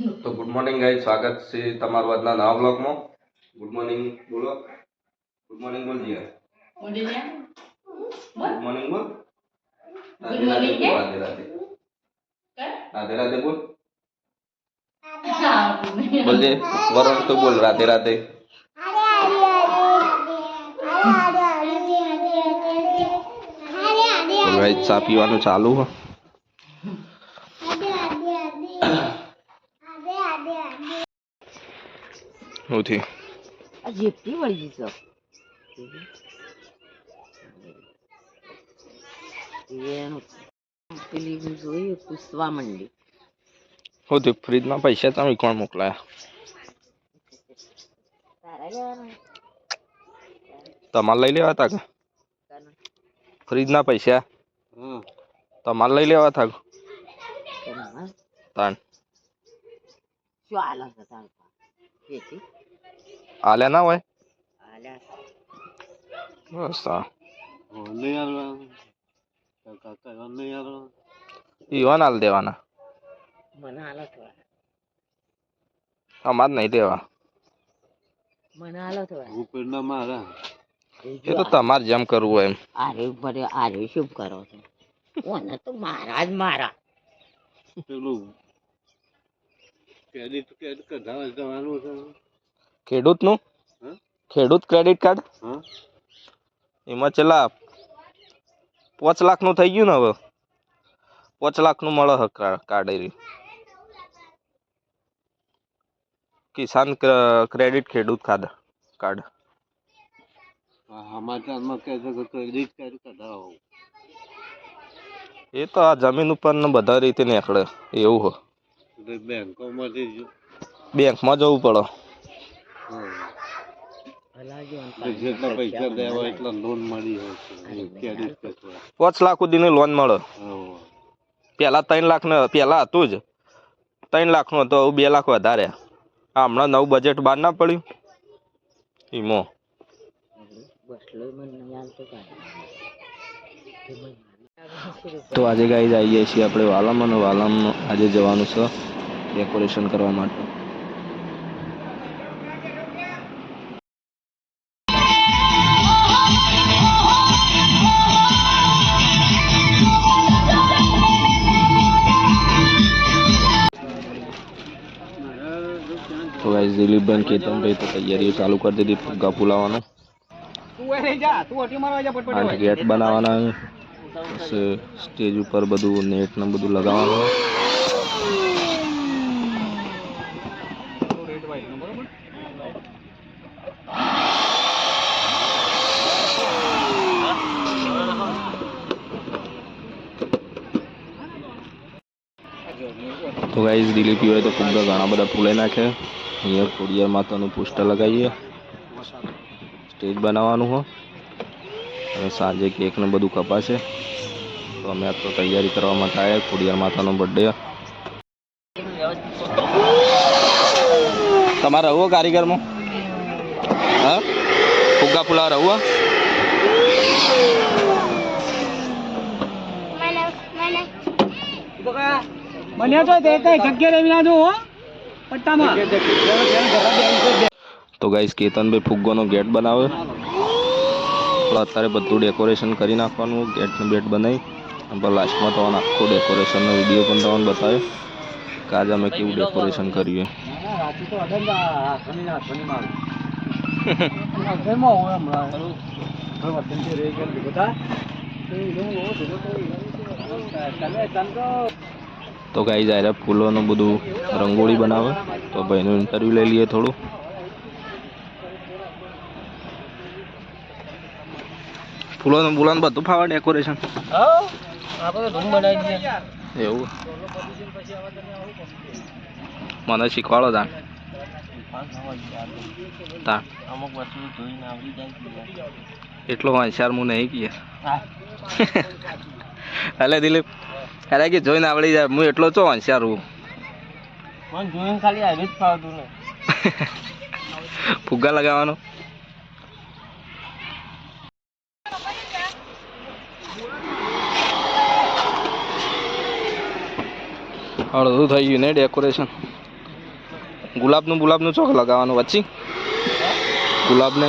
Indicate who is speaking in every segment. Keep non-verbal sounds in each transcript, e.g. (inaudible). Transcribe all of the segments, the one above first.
Speaker 1: તો good morning ગાઈ સ્વાગત છે તમારું આજના નવા બ્લોગમાં ગુડ મોર્નિંગ બોલો. ગુડ મોર્નિંગ બોલ જીયા. ગુડ મોર્નિંગ બોલ.
Speaker 2: રાધે રાધે કે?
Speaker 1: રાધે રાધે રાધે રાધે બોલ. બોલજે વરણ તો બોલ રાધે રાધે ચા પીવાનું ચાલુ હો. થયું
Speaker 3: આ જેપટી વળી જશો એનું પેલી હું જોયું પૂછવા માંડી.
Speaker 1: શું થયું ફ્રીજમાં પૈસા તમે કોણ મોકલાયા? તમારે લઈ લેવા
Speaker 3: તા
Speaker 1: ફ્રીજના પૈસા? તમારે લઈ લેવા હોય?
Speaker 3: હાલ્યા
Speaker 1: બસ હા ઈવાન આલ દેવાના.
Speaker 3: મને આલો થોડા
Speaker 1: અમાર નહીં દેવા.
Speaker 3: મને હાલો થોડા
Speaker 1: એ તો તમારે જેમ કરવું હોય એમ.
Speaker 3: આરે ભરે આરે શું કરો છો? ઓને તો મારા જ મારા.
Speaker 1: ખેડૂતનું? ખેડૂત ક્રેડિટ કાર્ડ એમાં છેલ્લા પાંચ લાખનું થઈ ગયું ને હવે? પાંચ લાખનું મળે હે કાર્ડ એ. કિસાન ક્રેડિટ ખેડૂત કાર્ડ કાર્ડ
Speaker 4: સમાચારમાં કહે છે કે ક્રેડિટ કાર્ડ કઢાવો.
Speaker 1: એ તો આ જમીન ઉપર ને બધા રીતે નીકળે એવું હો.
Speaker 4: એટલે બેંકોમાંથી
Speaker 1: બેંકમાં જવું પડે.
Speaker 3: ને
Speaker 4: જેટલા પૈસા એટલા લોન મળી
Speaker 1: પાંચ લાખ સુધીની લોન મળે.
Speaker 4: પેલા
Speaker 1: પહેલા ત્રણ લાખ ને પેલા હતું જ. ત્રણ લાખનું હતું હવે બે લાખ વધારે. આ હમણાં નવું બજેટ બહાર ના પડ્યું. એમાં. તો આજે ગાઈ આવીએ છીએ આપણે વાલમ અને વાલમ આજે જવાનું છે ડેકોરેશન કરવા માટે. તો ગાઈઝ દિલીપભાઈ કેતનભાઈ તો તૈયારીઓ ચાલુ કરી દીધી ફુગ્ગા ફુલાવાનું. ગેટ બનાવવાના. સ્ટેજ ઉપર બધું નેટ ને બધું લગાવવાનું તો ગાઈઝ દિલીપ હોય તો ફુગ્ગા ઘણા બધા ફૂલે નાખે અહીંયા ખોડિયાર માતાનું પોસ્ટર લગાવીએ સ્ટેજ બનાવવાનું હોય અને સાંજે કેક ને બધું કપાશે. તો અમે આ તો તૈયારી કરવા માટે આવ્યા ખોડિયાર માતાનો બર્થડે તમારે રહો કારીગરમાં? હા? ફુગ્ગા ફુલા રહો તો ગાઈસ કેતનભાઈ ફુગ્ગોનો ગેટ બનાવે. આપણે અત્યારે બધું ડેકોરેશન કરી નાખવાનું ગેટનું બેટ બનાવી અને લાસ્ટમાં તમને આખું ડેકોરેશનનો વીડિયો પણ તમને બતાવ્યો કે આજે અમે કેવું ડેકોરેશન કર્યું તો ગાઈ જાય ફૂલોનું બધું રંગોળી બનાવે. તો ભાઈનું ઇન્ટરવ્યૂ લઈ લઈએ થોડું. ફૂલોનું ફૂલોનું બધું ફાવે ડેકોરેશન એવું. મને શીખવાડો તાણ. તાણ.
Speaker 3: અમુક વસ્તુ જોઈને આવડી જાય
Speaker 1: એટલો હોશિયાર હું નહીં કહીએ. અલે દિલીપ અરે કે જોઈને આવડી જાય હું એટલો ચો હોશિયાર હું.
Speaker 3: મને જોઈને ખાલી આવી જ ફાવતું ને
Speaker 1: ફુગ્ગા લગાવવાનો? અડધું થઈ ગયું ને ડેકોરેશન ગુલાબનું ગુલાબનું ચોક લગાવવાનું વચ્ચે. ગુલાબને.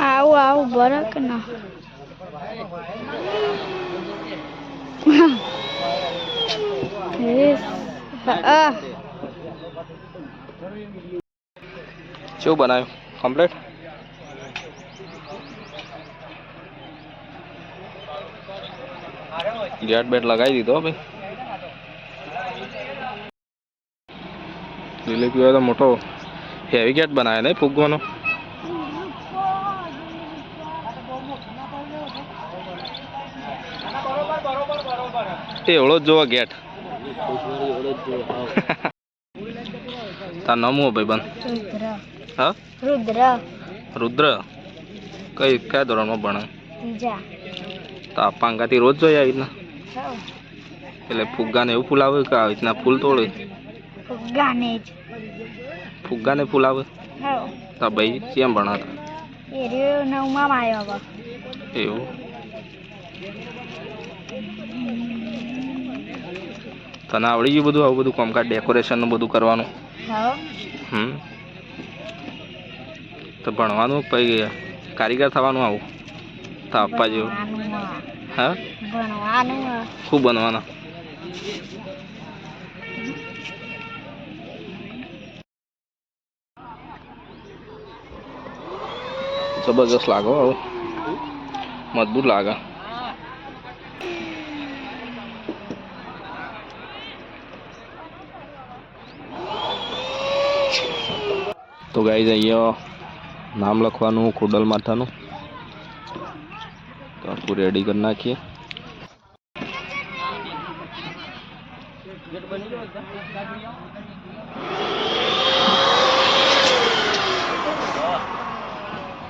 Speaker 5: આવું આવું બરક ના આ
Speaker 1: શું બનાવ્યું કમ્પ્લીટ ગેટ બેટ લગાવી દીધો હો ભાઈ દિલીપ ભાઈ મોટો હેવી ગેટ બનાવ્યો ને ફૂગવાનો. એવડો જ જોવો ગેટ. (laughs) તાર નામ હું ભાઈ બંધ હા?
Speaker 5: રુદ્ર.
Speaker 1: રુદ્ર? કઈ કયા ધોરણમાં ભણે? તા પાંગાથી રોજ જોઈએ આવી રીતના?
Speaker 5: એટલે
Speaker 1: એટલે ફુગ્ગાને એવું ફૂલ આવે કે આવી રીતના ફૂલ તોડે?
Speaker 5: ગાને જ.
Speaker 1: ફુગ્ગાને ફૂલાવે તા તો ભાઈ કેમ ભણાતા?
Speaker 5: એ રહ્યો નવમાં આવ્યો હવે.
Speaker 1: એવું? તને આવડી ગયું બધું આવું બધું કામકાજ ડેકોરેશનનું બધું કરવાનું? હમ. તો ભણવાનું પછી કારીગર થવાનું આવું? તો આપવા જેવું? હા?
Speaker 5: ભણવાનું.
Speaker 1: ખૂબ બનવાના? જબરજસ્ત લાગો આવું. મજબૂત લાગે. તો ગાઈ અહીંયા નામ લખવાનું કુડલ માથાનું. તો આખું રેડી કરી નાખીએ.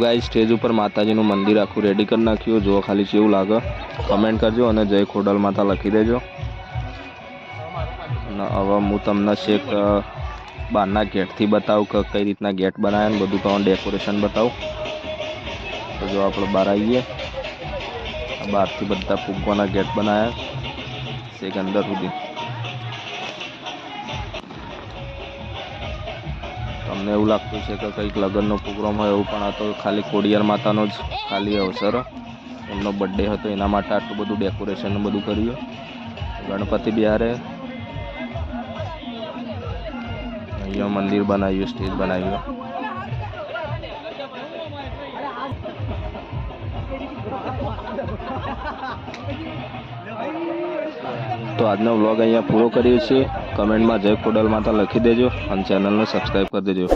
Speaker 1: ગાઈ સ્ટેજ ઉપર માતાજીનું મંદિર આખું રેડી કરી નાખ્યું. જો ખાલી કેવું લાગે. કમેન્ટ કરજો અને જય ખોડલ માતા લખી દેજો. હવે હું તમને છેક બહારના ગેટથી બતાવું કે કઈ રીતના ગેટ બનાવ્યા ને બધું તમને ડેકોરેશન બતાવું. તો જો આપણે બહાર આવીએ. બહારથી બધા ફૂગવાના ગેટ બનાવ્યા છેક અંદર સુધી. તમને એવું લાગતું છે કે કંઈક લગ્નનો પ્રોગ્રામ હોય એવું, પણ આ તો ખાલી કોડિયાર માતાનો જ ખાલી અવસર. એમનો બર્થડે હતો, એના માટે આટલું બધું ડેકોરેશન બધું કર્યું. ગણપતિ બિહારે અહીંયા મંદિર બનાવ્યું, સ્ટેજ બનાવ્યું. તો આજનો વ્લોગ અહીંયા પૂરો કરીએ છીએ. કમેન્ટમાં જય ખોડલ માતા લખી દેજો અને ચેનલને સબસ્ક્રાઈબ કરી દેજો.